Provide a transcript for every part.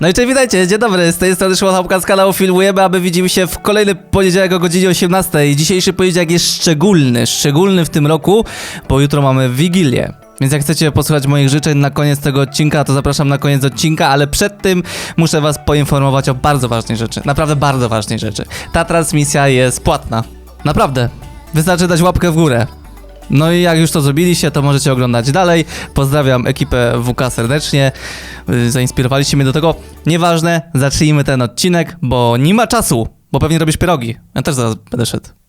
No i cześć, witajcie, dzień dobry, z tej strony Szymon z kanału Filmujemy, aby widzimy się w kolejny poniedziałek o godzinie 18. Dzisiejszy poniedziałek jest szczególny, szczególny w tym roku, bo jutro mamy Wigilię. Więc jak chcecie posłuchać moich życzeń na koniec tego odcinka, to zapraszam na koniec odcinka, ale przed tym muszę was poinformować o bardzo ważnej rzeczy. Naprawdę bardzo ważnej rzeczy. Ta transmisja jest płatna. Naprawdę. Wystarczy dać łapkę w górę. No i jak już to zrobiliście, to możecie oglądać dalej. Pozdrawiam ekipę WK serdecznie. Y, Zainspirowaliście mnie do tego. Nieważne, zacznijmy ten odcinek, bo nie ma czasu, bo pewnie robisz pierogi. Ja też zaraz będę szedł.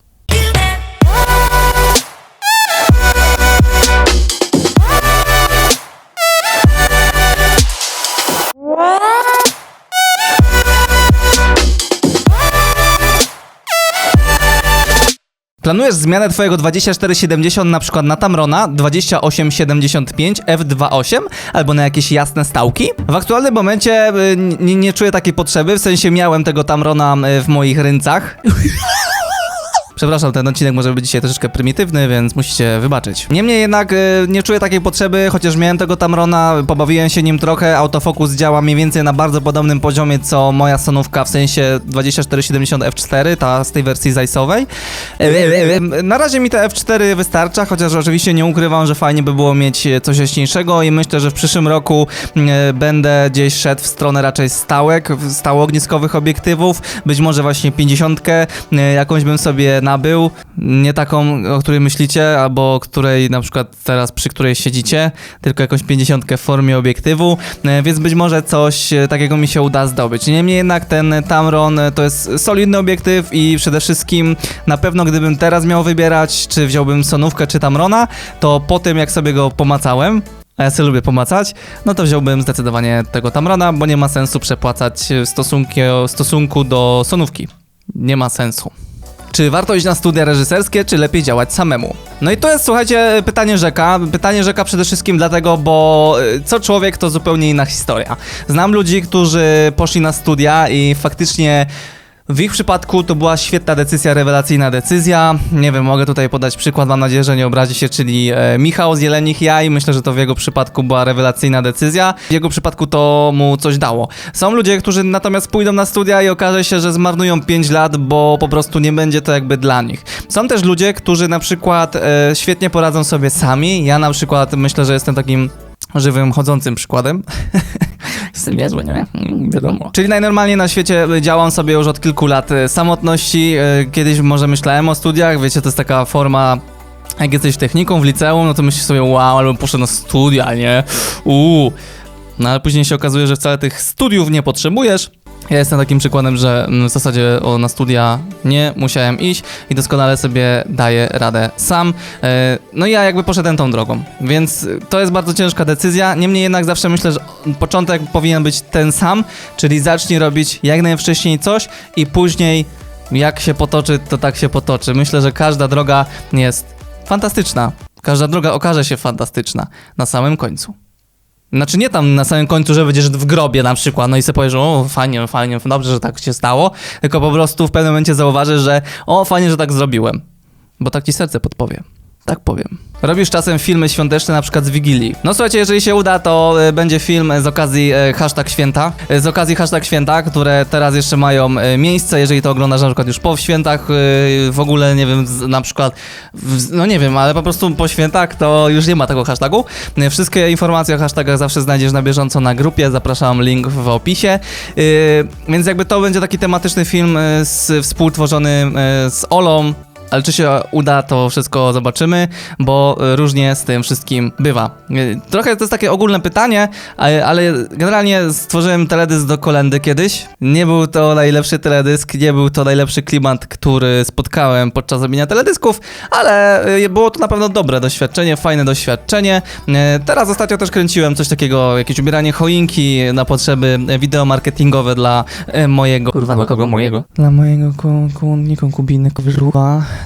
Planujesz zmianę twojego 2470 na przykład na Tamrona 2875 F28 albo na jakieś jasne stałki? W aktualnym momencie y, n- nie czuję takiej potrzeby, w sensie miałem tego Tamrona y, w moich ręcach. Przepraszam, ten odcinek może być dzisiaj troszeczkę prymitywny, więc musicie wybaczyć. Niemniej jednak y, nie czuję takiej potrzeby, chociaż miałem tego Tamrona, pobawiłem się nim trochę, autofokus działa mniej więcej na bardzo podobnym poziomie co moja sonówka, w sensie 2470 F4, ta z tej wersji Zeisowej. Na razie mi te F4 wystarcza, chociaż oczywiście nie ukrywam, że fajnie by było mieć coś jaśniejszego i myślę, że w przyszłym roku e, będę gdzieś szedł w stronę raczej stałek, stałoogniskowych obiektywów, być może właśnie 50 e, jakąś bym sobie nabył, nie taką, o której myślicie, albo której na przykład teraz przy której siedzicie, tylko jakąś 50 w formie obiektywu, e, więc być może coś e, takiego mi się uda zdobyć. Niemniej jednak ten Tamron e, to jest solidny obiektyw i przede wszystkim na pewno gdybym teraz miał wybierać, czy wziąłbym Sonówkę czy Tamrona, to po tym jak sobie go pomacałem, a ja sobie lubię pomacać, no to wziąłbym zdecydowanie tego Tamrona, bo nie ma sensu przepłacać w stosunku, w stosunku do Sonówki. Nie ma sensu. Czy warto iść na studia reżyserskie, czy lepiej działać samemu? No i to jest, słuchajcie, pytanie rzeka. Pytanie rzeka przede wszystkim dlatego, bo y, co człowiek to zupełnie inna historia. Znam ludzi, którzy poszli na studia i faktycznie w ich przypadku to była świetna decyzja, rewelacyjna decyzja. Nie wiem, mogę tutaj podać przykład, mam nadzieję, że nie obrazi się, czyli e, Michał z Jelenich Jaj. Myślę, że to w jego przypadku była rewelacyjna decyzja. W jego przypadku to mu coś dało. Są ludzie, którzy natomiast pójdą na studia i okaże się, że zmarnują 5 lat, bo po prostu nie będzie to jakby dla nich. Są też ludzie, którzy na przykład e, świetnie poradzą sobie sami. Ja na przykład myślę, że jestem takim żywym, chodzącym przykładem. Jestem niezły, nie? Wiadomo. Czyli najnormalniej na świecie działam sobie już od kilku lat e, samotności. E, Kiedyś może myślałem o studiach, wiecie, to jest taka forma. Jak jesteś techniką w liceum, no to myślisz sobie, wow, ale bym poszedł na studia, nie? Uuu. No ale później się okazuje, że wcale tych studiów nie potrzebujesz. Ja jestem takim przykładem, że mm, w zasadzie na studia nie musiałem iść i doskonale sobie daję radę sam. E, No i ja jakby poszedłem tą drogą, więc to jest bardzo ciężka decyzja. Niemniej jednak zawsze myślę, że początek powinien być ten sam, czyli zacznij robić jak najwcześniej coś i później jak się potoczy, to tak się potoczy. Myślę, że każda droga jest fantastyczna. Każda droga okaże się fantastyczna na samym końcu. Znaczy nie tam na samym końcu, że będziesz w grobie na przykład, no i sobie powiesz, o fajnie, fajnie, dobrze, że tak się stało, tylko po prostu w pewnym momencie zauważysz, że o fajnie, że tak zrobiłem, bo tak ci serce podpowie. Tak powiem. Robisz czasem filmy świąteczne, na przykład z Wigilii. No słuchajcie, jeżeli się uda, to e, będzie film z okazji e, hashtag święta. E, z okazji hashtag święta, które teraz jeszcze mają e, miejsce, jeżeli to oglądasz na przykład już po świętach, e, w ogóle nie wiem, na przykład, no nie wiem, ale po prostu po świętach to już nie ma tego hashtagu. E, Wszystkie informacje o hashtagach zawsze znajdziesz na bieżąco na grupie, zapraszam, link w opisie. E, Więc jakby to będzie taki tematyczny film e, z, współtworzony e, z Olą, ale czy się uda, to wszystko zobaczymy, bo y, różnie z tym wszystkim bywa. Y, Trochę to jest takie ogólne pytanie, ale, generalnie stworzyłem teledysk do kolendy kiedyś. Nie był to najlepszy teledysk, nie był to najlepszy klimat, który spotkałem podczas robienia teledysków, ale y, było to na pewno dobre doświadczenie, fajne doświadczenie. Teraz ostatnio też kręciłem coś takiego, jakieś ubieranie choinki na potrzeby wideomarketingowe dla y, mojego... Kurwa, dla kogo mojego? Dla mojego ku, ku, nie konkubiny,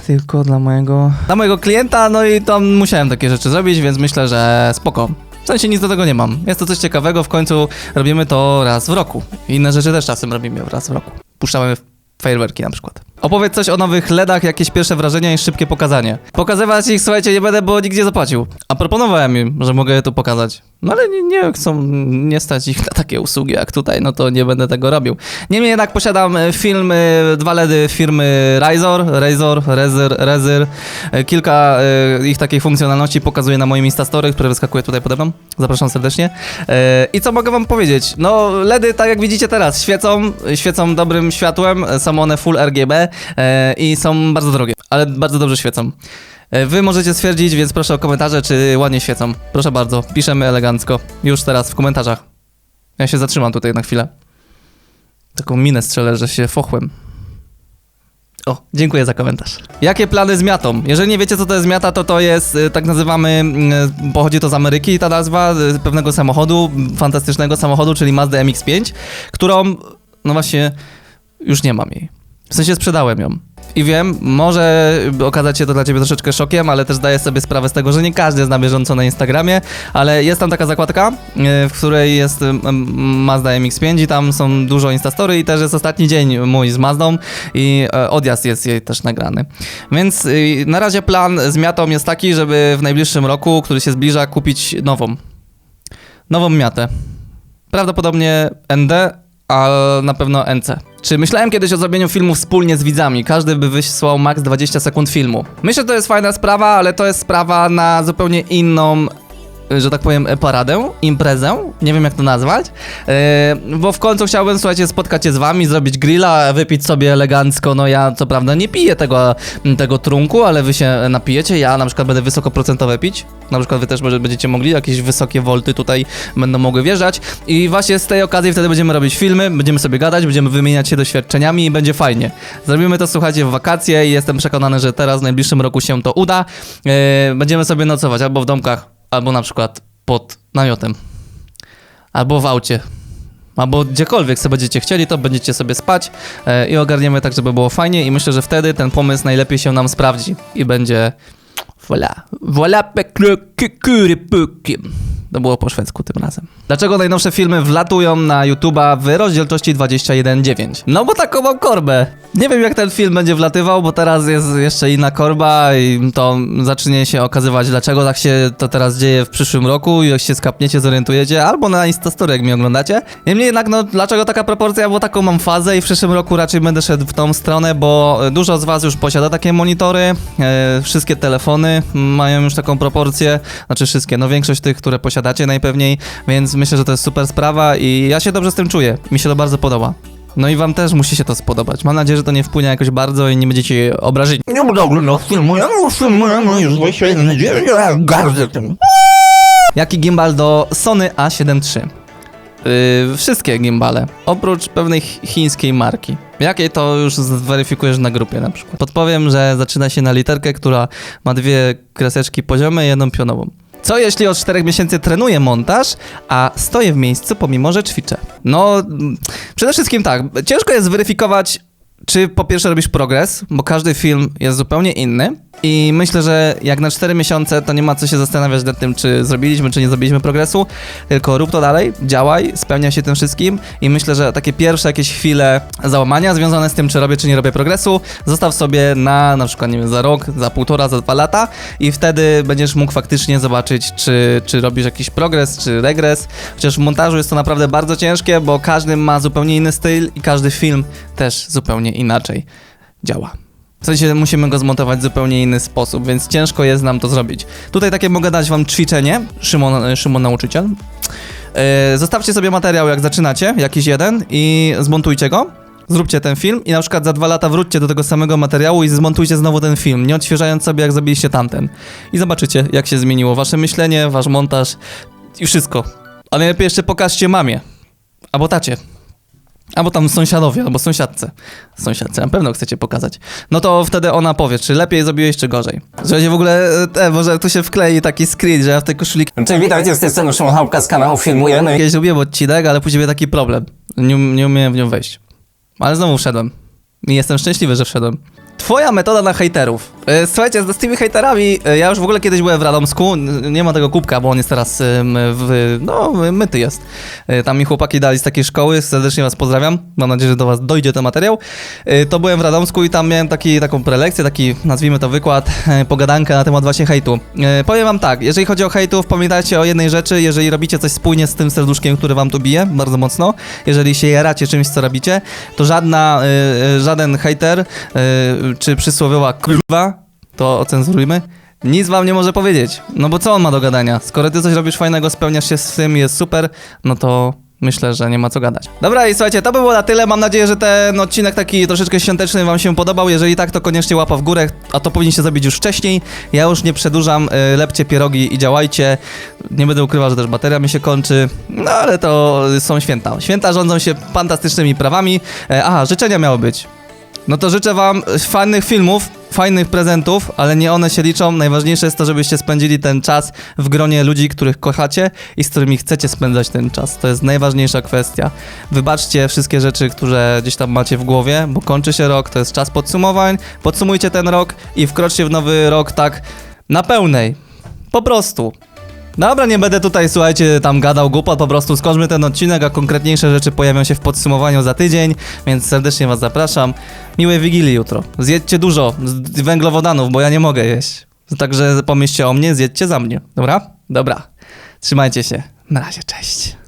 tylko dla mojego... Dla mojego klienta, no i tam musiałem takie rzeczy zrobić, więc myślę, że spoko. W sensie nic do tego nie mam. Jest to coś ciekawego, w końcu robimy to raz w roku. Inne rzeczy też czasem robimy raz w roku. Puszczamy fajerwerki na przykład. Opowiedz coś o nowych LEDach, jakieś pierwsze wrażenia i szybkie pokazanie. Pokazywać ich, słuchajcie, nie będę, bo nikt nie zapłacił. A proponowałem im, że mogę je tu pokazać. No ale nie, nie chcą, nie stać ich na takie usługi jak tutaj, no to nie będę tego robił. Niemniej jednak posiadam e, film, e, dwa LEDy firmy Razor, Razor, Razer, Razer. E, Kilka e, ich takiej funkcjonalności pokazuję na moim Instastory, które wyskakuje tutaj pode mną. Zapraszam serdecznie. I co mogę wam powiedzieć? No LEDy, tak jak widzicie teraz, świecą, świecą dobrym światłem, są one full RGB i są bardzo drogie, ale bardzo dobrze świecą. E, Wy możecie stwierdzić, więc proszę o komentarze, czy ładnie świecą. Proszę bardzo, piszemy elegancko. Już teraz w komentarzach. Ja się zatrzymam tutaj na chwilę. Taką minę strzelę, że się fochłem. O, dziękuję za komentarz. Jakie plany z miatą? Jeżeli nie wiecie, co to jest miata, to to jest, y, tak nazywamy, mm, pochodzi to z Ameryki, ta nazwa pewnego samochodu, fantastycznego samochodu, czyli Mazda MX-5, którą, no właśnie, już nie mam jej. W sensie sprzedałem ją. I wiem, może okazać się to dla ciebie troszeczkę szokiem, ale też zdaję sobie sprawę z tego, że nie każdy jest na bieżąco na Instagramie, ale jest tam taka zakładka, y, w której jest Mazda MX-5 i tam są dużo Instastory i też jest ostatni dzień mój z Mazdą i e, odjazd jest jej też nagrany. Więc y, na razie plan z miatą jest taki, żeby w najbliższym roku, który się zbliża, kupić nową. Nową miatę. Prawdopodobnie ND, a na pewno NC. Czy myślałem kiedyś o zrobieniu filmu wspólnie z widzami? Każdy by wysłał max 20 sekund filmu. Myślę, że to jest fajna sprawa, ale to jest sprawa na zupełnie inną że tak powiem, paradę, imprezę, nie wiem jak to nazwać, yy, bo w końcu chciałbym, słuchajcie, spotkać się z wami, zrobić grilla, wypić sobie elegancko, no ja co prawda nie piję tego, tego trunku, ale wy się napijecie, ja na przykład będę wysokoprocentowe pić, na przykład wy też może będziecie mogli, jakieś wysokie wolty tutaj będą mogły wjeżdżać i właśnie z tej okazji wtedy będziemy robić filmy, będziemy sobie gadać, będziemy wymieniać się doświadczeniami i będzie fajnie. Zrobimy to, słuchajcie, w wakacje i jestem przekonany, że teraz w najbliższym roku się to uda. Yy, będziemy sobie nocować albo w domkach, albo na przykład pod namiotem, albo w aucie, albo gdziekolwiek sobie będziecie chcieli, to będziecie sobie spać e, i ogarniemy tak, żeby było fajnie i myślę, że wtedy ten pomysł najlepiej się nam sprawdzi i będzie voilà, voilà pekle kukurypukiem. To było po szwedzku tym razem. Dlaczego najnowsze filmy wlatują na YouTube'a w rozdzielczości 21.9? No bo taką mam korbę. Nie wiem jak ten film będzie wlatywał, bo teraz jest jeszcze inna korba i to zacznie się okazywać, dlaczego tak się to teraz dzieje w przyszłym roku i jak się skapniecie, zorientujecie, albo na Instastory, jak mnie oglądacie. Niemniej jednak, no dlaczego taka proporcja, bo taką mam fazę i w przyszłym roku raczej będę szedł w tą stronę, bo dużo z was już posiada takie monitory, e, wszystkie telefony mają już taką proporcję, znaczy wszystkie, no większość tych, które posiadacie najpewniej, więc myślę, że to jest super sprawa i ja się dobrze z tym czuję, mi się to bardzo podoba. No i wam też musi się to spodobać. Mam nadzieję, że to nie wpłynie jakoś bardzo i nie będziecie obrażeni. Nie będę oglądał filmu, ja nie filmuję, no już 21 dzień, ja gardzę tym. Jaki gimbal do Sony A7 III? Yy, wszystkie gimbale, oprócz pewnej chi- chińskiej marki. Jakie to już zweryfikujesz na grupie na przykład. Podpowiem, że zaczyna się na literkę, która ma dwie kreseczki poziome i jedną pionową. Co jeśli od 4 miesięcy trenuję montaż, a stoję w miejscu pomimo, że ćwiczę? No, mm, przede wszystkim tak, ciężko jest zweryfikować, czy po pierwsze robisz progres, bo każdy film jest zupełnie inny. I myślę, że jak na 4 miesiące to nie ma co się zastanawiać nad tym, czy zrobiliśmy, czy nie zrobiliśmy progresu, tylko rób to dalej, działaj, spełnia się tym wszystkim. I myślę, że takie pierwsze jakieś chwile załamania związane z tym, czy robię, czy nie robię progresu, zostaw sobie na na przykład, nie wiem, za rok, za półtora, za dwa lata. I wtedy będziesz mógł faktycznie zobaczyć, czy, czy robisz jakiś progres, czy regres, chociaż w montażu jest to naprawdę bardzo ciężkie, bo każdy ma zupełnie inny styl i każdy film też zupełnie inaczej działa. W sensie musimy go zmontować w zupełnie inny sposób, więc ciężko jest nam to zrobić. Tutaj takie mogę dać wam ćwiczenie, Szymon, Szymon nauczyciel. Yy, zostawcie sobie materiał jak zaczynacie, jakiś jeden i zmontujcie go. Zróbcie ten film i na przykład za dwa lata wróćcie do tego samego materiału i zmontujcie znowu ten film, nie odświeżając sobie jak zrobiliście tamten. I zobaczycie jak się zmieniło wasze myślenie, wasz montaż i wszystko. A najlepiej jeszcze pokażcie mamie. Albo tacie. Albo tam sąsiadowi, albo sąsiadce. Sąsiadce, na pewno chcecie pokazać. No to wtedy ona powie, czy lepiej zrobiłeś, czy gorzej. Słuchajcie, w ogóle, e, może tu się wklei taki screen, że ja w tej koszuli Cześć, witajcie, z tej strony Szymon Chałka z kanału Filmujemy. kiedyś robiłem odcinek, ale później był taki problem. Nie, um- nie umiałem w nią wejść. Ale znowu wszedłem. I jestem szczęśliwy, że wszedłem. Twoja metoda na hejterów. E, Słuchajcie, z tymi hejterami, e, ja już w ogóle kiedyś byłem w Radomsku, nie ma tego kubka, bo on jest teraz w, no, myty jest. E, Tam mi chłopaki dali z takiej szkoły, serdecznie was pozdrawiam, mam nadzieję, że do was dojdzie ten materiał. To byłem w Radomsku i tam miałem taki, taką prelekcję, taki, nazwijmy to wykład, pogadankę na temat właśnie hejtu. Powiem wam tak, jeżeli chodzi o hejtów, pamiętajcie o jednej rzeczy, jeżeli robicie coś spójnie z tym serduszkiem, który wam tu bije, bardzo mocno, jeżeli się jaracie czymś, co robicie, to żadna, żaden hejter, czy przysłowiowa kurwa, to ocenzurujmy. Nic wam nie może powiedzieć. No bo co on ma do gadania? Skoro ty coś robisz fajnego, spełniasz się z tym, jest super, no to myślę, że nie ma co gadać. Dobra i słuchajcie, to by było na tyle. Mam nadzieję, że ten odcinek taki troszeczkę świąteczny wam się podobał. Jeżeli tak, to koniecznie łapa w górę, a to powinniście zrobić już wcześniej. Ja już nie przedłużam, y, lepcie pierogi i działajcie. Nie będę ukrywał, że też bateria mi się kończy, no ale to są święta. Święta rządzą się fantastycznymi prawami. E, Aha, życzenia miały być. No to życzę wam fajnych filmów, fajnych prezentów, ale nie one się liczą. Najważniejsze jest to, żebyście spędzili ten czas w gronie ludzi, których kochacie i z którymi chcecie spędzać ten czas. To jest najważniejsza kwestia. Wybaczcie wszystkie rzeczy, które gdzieś tam macie w głowie, bo kończy się rok, to jest czas podsumowań. Podsumujcie ten rok i wkroczcie w nowy rok tak na pełnej. Po prostu. Dobra, nie będę tutaj, słuchajcie, tam gadał głupot, po prostu skończmy ten odcinek, a konkretniejsze rzeczy pojawią się w podsumowaniu za tydzień, więc serdecznie was zapraszam. Miłej Wigilii jutro. Zjedźcie dużo węglowodanów, bo ja nie mogę jeść. Także pomyślcie o mnie, zjedźcie za mnie, dobra? Dobra. Trzymajcie się. Na razie, cześć.